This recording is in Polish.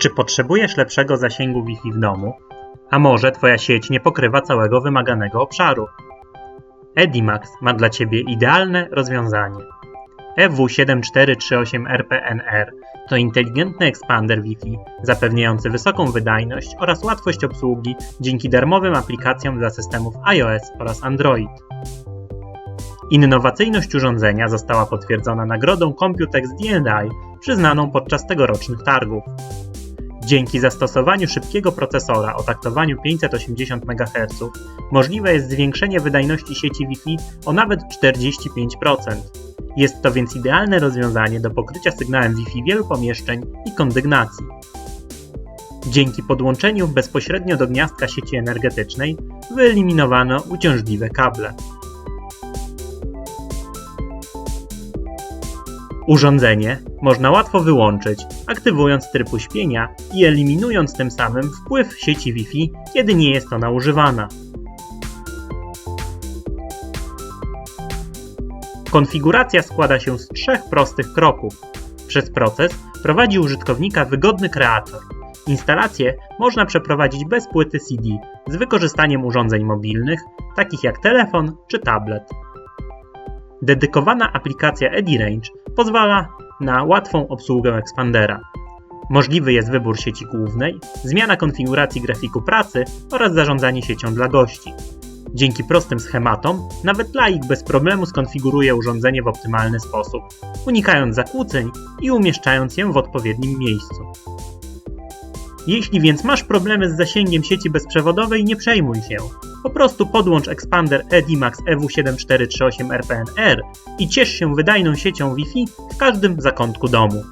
Czy potrzebujesz lepszego zasięgu Wi-Fi w domu? A może Twoja sieć nie pokrywa całego wymaganego obszaru? Edimax ma dla Ciebie idealne rozwiązanie. E EW7438RPNR to inteligentny ekspander Wi-Fi zapewniający wysoką wydajność oraz łatwość obsługi dzięki darmowym aplikacjom dla systemów iOS oraz Android. Innowacyjność urządzenia została potwierdzona nagrodą Computex D&I przyznaną podczas tegorocznych targów. Dzięki zastosowaniu szybkiego procesora o taktowaniu 580 MHz możliwe jest zwiększenie wydajności sieci Wi-Fi o nawet 45%. Jest to więc idealne rozwiązanie do pokrycia sygnałem Wi-Fi wielu pomieszczeń i kondygnacji. Dzięki podłączeniu bezpośrednio do gniazdka sieci energetycznej wyeliminowano uciążliwe kable. Urządzenie można łatwo wyłączyć, aktywując tryb uśpienia i eliminując tym samym wpływ sieci Wi-Fi, kiedy nie jest ona używana. Konfiguracja składa się z trzech prostych kroków. Przez proces prowadzi użytkownika wygodny kreator. Instalację można przeprowadzić bez płyty CD z wykorzystaniem urządzeń mobilnych, takich jak telefon czy tablet. Dedykowana aplikacja EdiRange pozwala na łatwą obsługę ekspandera. Możliwy jest wybór sieci głównej, zmiana konfiguracji grafiku pracy oraz zarządzanie siecią dla gości. Dzięki prostym schematom, nawet laik bez problemu skonfiguruje urządzenie w optymalny sposób, unikając zakłóceń i umieszczając je w odpowiednim miejscu. Jeśli więc masz problemy z zasięgiem sieci bezprzewodowej, nie przejmuj się. Po prostu podłącz ekspander Edimax E EW7438RPNR i ciesz się wydajną siecią Wi-Fi w każdym zakątku domu.